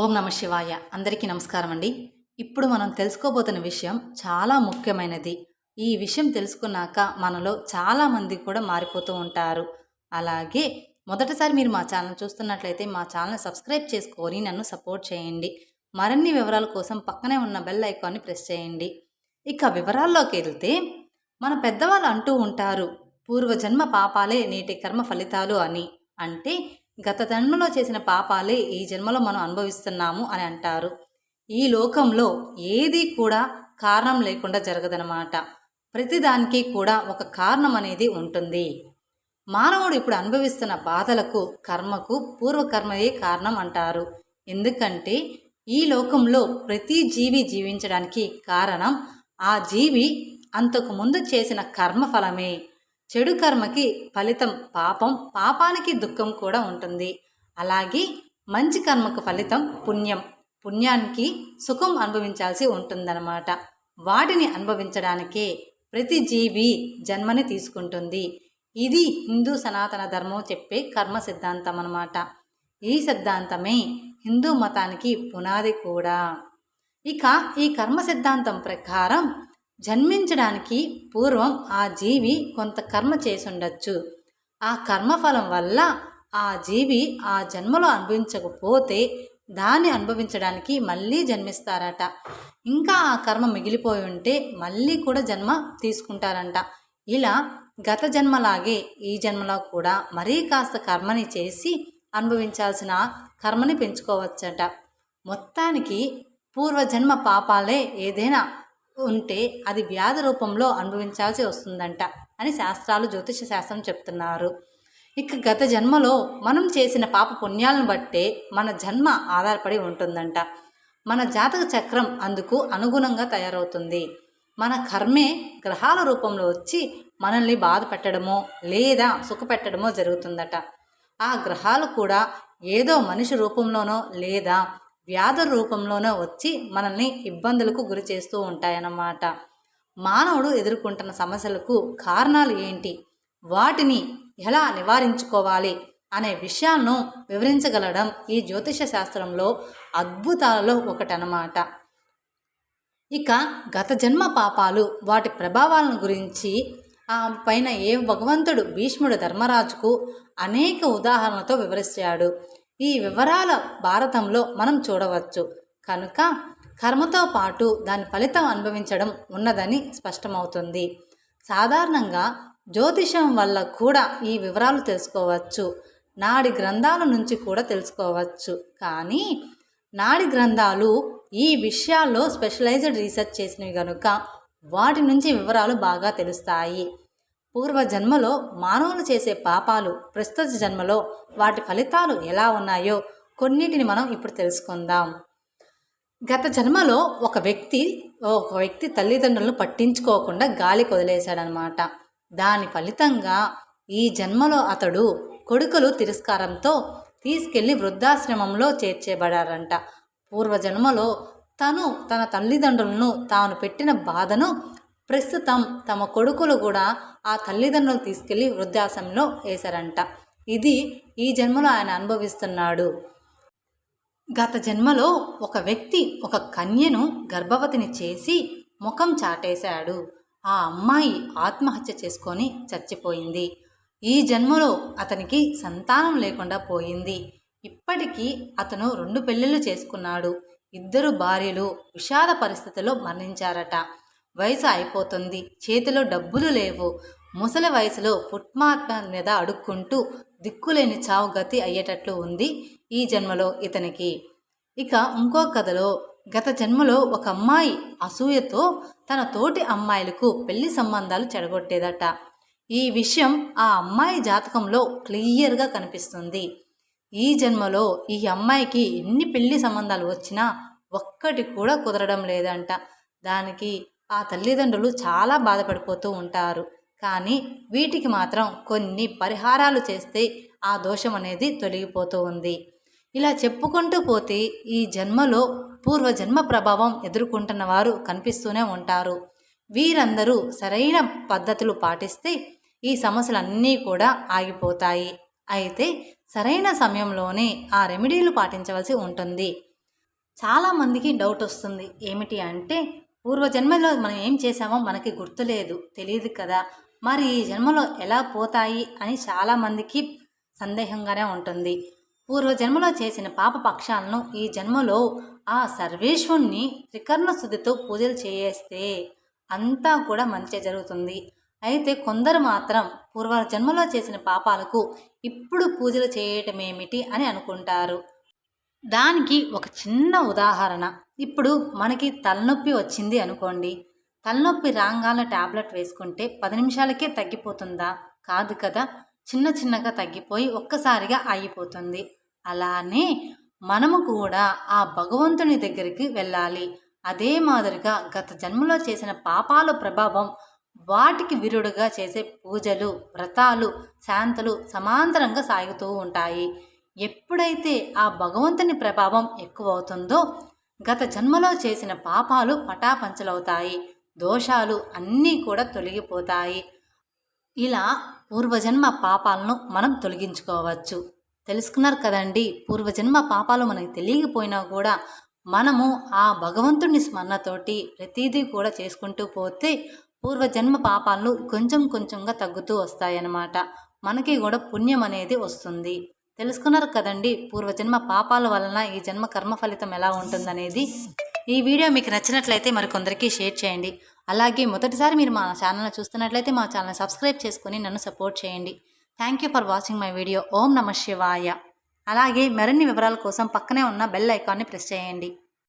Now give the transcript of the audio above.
ఓం నమ శివాయ. అందరికీ నమస్కారం అండి. ఇప్పుడు మనం తెలుసుకోబోతున్న విషయం చాలా ముఖ్యమైనది. ఈ విషయం తెలుసుకున్నాక మనలో చాలామంది కూడా మారిపోతూ ఉంటారు. అలాగే మొదటిసారి మీరు మా ఛానల్ చూస్తున్నట్లయితే మా ఛానల్ సబ్స్క్రైబ్ చేసుకొని నన్ను సపోర్ట్ చేయండి. మరిన్ని వివరాల కోసం పక్కనే ఉన్న బెల్ ఐకాన్ని ప్రెస్ చేయండి. ఇక వివరాల్లోకి వెళ్తే మన పెద్దవాళ్ళు అంటూ ఉంటారు పూర్వజన్మ పాపాలే నేటి కర్మ ఫలితాలు అని. అంటే గత జన్మలో చేసిన పాపాలే ఈ జన్మలో మనం అనుభవిస్తున్నాము అని అంటారు. ఈ లోకంలో ఏది కూడా కారణం లేకుండా జరగదనమాట ప్రతిదానికి కూడా ఒక కారణం అనేది ఉంటుంది. మానవుడు ఇప్పుడు అనుభవిస్తున్న బాధలకు కర్మకు పూర్వకర్మయే కారణం అంటారు. ఎందుకంటే ఈ లోకంలో ప్రతి జీవి జీవించడానికి కారణం ఆ జీవి అంతకు ముందు చేసిన కర్మ ఫలమే. చెడు కర్మకి ఫలితం పాపం పాపానికి దుఃఖం కూడా ఉంటుంది. అలాగే మంచి కర్మకు ఫలితం పుణ్యం. పుణ్యానికి సుఖం అనుభవించాల్సి ఉంటుందన్నమాట. వాటిని అనుభవించడానికే ప్రతి జీవి జన్మని తీసుకుంటుంది. ఇది హిందూ సనాతన ధర్మం చెప్పే కర్మ సిద్ధాంతం అన్నమాట. ఈ సిద్ధాంతమే హిందూ మతానికి పునాది కూడా. ఇక ఈ కర్మ సిద్ధాంతం ప్రకారం జన్మించడానికి పూర్వం ఆ జీవి కొంత కర్మ చేసుండొచ్చు. ఆ కర్మఫలం వల్ల ఆ జీవి ఆ జన్మలో అనుభవించకపోతే దాన్ని అనుభవించడానికి మళ్ళీ జన్మిస్తారట. ఇంకా ఆ కర్మ మిగిలిపోయి ఉంటే మళ్ళీ కూడా జన్మ తీసుకుంటారంట. ఇలా గత జన్మలాగే ఈ జన్మలో కూడా మరీ కాస్త కర్మని చేసి అనుభవించాల్సిన కర్మని పెంచుకోవచ్చట. మొత్తానికి పూర్వజన్మ పాపాలే ఏదైనా ఉంటే అది వ్యాధి రూపంలో అనుభవించాల్సి వస్తుందంట అని శాస్త్రాలు జ్యోతిష శాస్త్రం చెప్తున్నారు. ఇక గత జన్మలో మనం చేసిన పాప పుణ్యాలను బట్టే మన జన్మ ఆధారపడి ఉంటుందంట. మన జాతక చక్రం అందుకు అనుగుణంగా తయారవుతుంది. మన కర్మే గ్రహాల రూపంలో వచ్చి మనల్ని బాధ పెట్టడమో లేదా సుఖపెట్టడమో జరుగుతుందట. ఆ గ్రహాలు కూడా ఏదో మనిషి రూపంలోనో లేదా వ్యాధుల రూపంలోనే వచ్చి మనల్ని ఇబ్బందులకు గురి చేస్తూ ఉంటాయన్నమాట. మానవుడు ఎదుర్కొంటున్న సమస్యలకు కారణాలు ఏంటి? వాటిని ఎలా నివారించుకోవాలి? అనే విషయాలను వివరించగలడం ఈ జ్యోతిష శాస్త్రంలో అద్భుతాలలో ఒకటనమాట ఇక గత జన్మ పాపాలు వాటి ప్రభావాలను గురించి ఆ పైన ఏ భగవంతుడు భీష్ముడు ధర్మరాజుకు అనేక ఉదాహరణలతో వివరించాడు ఈ వివరాల భారతంలో మనం చూడవచ్చు. కనుక కర్మతో పాటు దాని ఫలితం అనుభవించడం ఉన్నదని స్పష్టమవుతుంది. సాధారణంగా జ్యోతిషం వల్ల కూడా ఈ వివరాలు తెలుసుకోవచ్చు. నాడి గ్రంథాల నుంచి కూడా తెలుసుకోవచ్చు. కానీ నాడి గ్రంథాలు ఈ విషయాల్లో స్పెషలైజ్డ్ రీసెర్చ్ చేసినవి కనుక వాటి నుంచి వివరాలు బాగా తెలుస్తాయి. పూర్వ జన్మలో మానవులు చేసే పాపాలు ప్రస్తుత జన్మలో వాటి ఫలితాలు ఎలా ఉన్నాయో కొన్నిటిని మనం ఇప్పుడు తెలుసుకుందాం. గత జన్మలో ఒక వ్యక్తి ఒక వ్యక్తి తల్లిదండ్రులను పట్టించుకోకుండా గాలి వదిలేశాడనమాట దాని ఫలితంగా ఈ జన్మలో అతడు కొడుకులు తిరస్కారంతో తీసుకెళ్ళి వృద్ధాశ్రమంలో చేర్చేబడారంట. పూర్వజన్మలో తను తన తల్లిదండ్రులను తాను పెట్టిన బాధను ప్రస్తుతం తమ కొడుకులు కూడా ఆ తల్లిదండ్రులు తీసుకెళ్ళి వృద్ధాశ్రమంలో వేశారంట. ఇది ఈ జన్మలో ఆయన అనుభవిస్తున్నాడు. గత జన్మలో ఒక వ్యక్తి ఒక కన్యను గర్భవతిని చేసి ముఖం చాటేశాడు. ఆ అమ్మాయి ఆత్మహత్య చేసుకొని చచ్చిపోయింది. ఈ జన్మలో అతనికి సంతానం లేకుండా పోయింది. ఇప్పటికీ అతను రెండు పెళ్ళిళ్ళు చేసుకున్నాడు. ఇద్దరు భార్యలు విషాద పరిస్థితిలో మరణించారట. వయసు అయిపోతుంది. చేతిలో డబ్బులు లేవు. ముసలి వయసులో ఫుట్మాత్ మీద అడుక్కుంటూ దిక్కులేని చావు గతి అయ్యేటట్లు ఉంది ఈ జన్మలో ఇతనికి. ఇక ఇంకో కథలో గత జన్మలో ఒక అమ్మాయి అసూయతో తన తోటి అమ్మాయిలకు పెళ్ళి సంబంధాలు చెడగొట్టేదట. ఈ విషయం ఆ అమ్మాయి జాతకంలో క్లియర్గా కనిపిస్తుంది. ఈ జన్మలో ఈ అమ్మాయికి ఎన్ని పెళ్ళి సంబంధాలు వచ్చినా ఒక్కటి కూడా కుదరడం లేదంట. దానికి ఆ తల్లిదండ్రులు చాలా బాధపడిపోతూ ఉంటారు. కానీ వీటికి మాత్రం కొన్ని పరిహారాలు చేస్తే ఆ దోషం అనేది తొలగిపోతూ ఉంది. ఇలా చెప్పుకుంటూ పోతే ఈ జన్మలో పూర్వజన్మ ప్రభావం ఎదుర్కొంటున్న వారు కనిపిస్తూనే ఉంటారు. వీరందరూ సరైన పద్ధతులు పాటిస్తే ఈ సమస్యలన్నీ కూడా ఆగిపోతాయి. అయితే సరైన సమయంలోనే ఆ రెమెడీలు పాటించవలసి ఉంటుంది. చాలామందికి డౌట్ వస్తుంది. ఏమిటి అంటే పూర్వజన్మలో మనం ఏం చేశామో మనకి గుర్తులేదు తెలియదు కదా. మరి ఈ జన్మలో ఎలా పోతాయి అని చాలామందికి సందేహంగానే ఉంటుంది. పూర్వజన్మలో చేసిన పాప పక్షాలను ఈ జన్మలో ఆ సర్వేశ్వరుణ్ణి త్రికర్ణ శుద్ధితో పూజలు చేయేస్తే అంతా కూడా మంచి జరుగుతుంది. అయితే కొందరు మాత్రం పూర్వ జన్మలో చేసిన పాపాలకు ఇప్పుడు పూజలు చేయటం ఏమిటి అని అనుకుంటారు. దానికి ఒక చిన్న ఉదాహరణ. ఇప్పుడు మనకి తలనొప్పి వచ్చింది అనుకోండి. తలనొప్పి రాగానే ట్యాబ్లెట్ వేసుకుంటే పది నిమిషాలకే తగ్గిపోతుందా? కాదు కదా. చిన్న చిన్నగా తగ్గిపోయి ఒక్కసారిగా అయిపోతుంది అలానే మనము కూడా ఆ భగవంతుని దగ్గరికి వెళ్ళాలి. అదే మాదిరిగా గత జన్మలో చేసిన పాపాల ప్రభావం వాటికి విరుడుగా చేసే పూజలు వ్రతాలు శాంతలు సమాంతరంగా సాగుతూ ఉంటాయి. ఎప్పుడైతే ఆ భగవంతుని ప్రభావం ఎక్కువ అవుతుందో గత జన్మలో చేసిన పాపాలు పటాపంచలవుతాయి. దోషాలు అన్నీ కూడా తొలగిపోతాయి. ఇలా పూర్వజన్మ పాపాలను మనం తొలగించుకోవచ్చు. తెలుసుకున్నారు కదండి పూర్వజన్మ పాపాలు మనకి తెలియకపోయినా కూడా మనము ఆ భగవంతుని స్మరణతోటి ప్రతిదీ కూడా చేసుకుంటూ పోతే పూర్వజన్మ పాపాలు కొంచెం కొంచెంగా తగ్గుతూ వస్తాయన్నమాట. మనకి కూడా పుణ్యం అనేది వస్తుంది. తెలుసుకున్నారు కదండి పూర్వజన్మ పాపాల వలన ఈ జన్మ కర్మ ఫలితం ఎలా ఉంటుందనేది. ఈ వీడియో మీకు నచ్చినట్లయితే మరికొందరికి షేర్ చేయండి. అలాగే మొదటిసారి మీరు మా ఛానల్ని చూస్తున్నట్లయితే మా ఛానల్ సబ్స్క్రైబ్ చేసుకుని నన్ను సపోర్ట్ చేయండి. Thank you for watching my video ఓం నమ శివాయ. అలాగే మరిన్ని వివరాల కోసం పక్కనే ఉన్న బెల్ ఐకాన్ని ప్రెస్ చేయండి.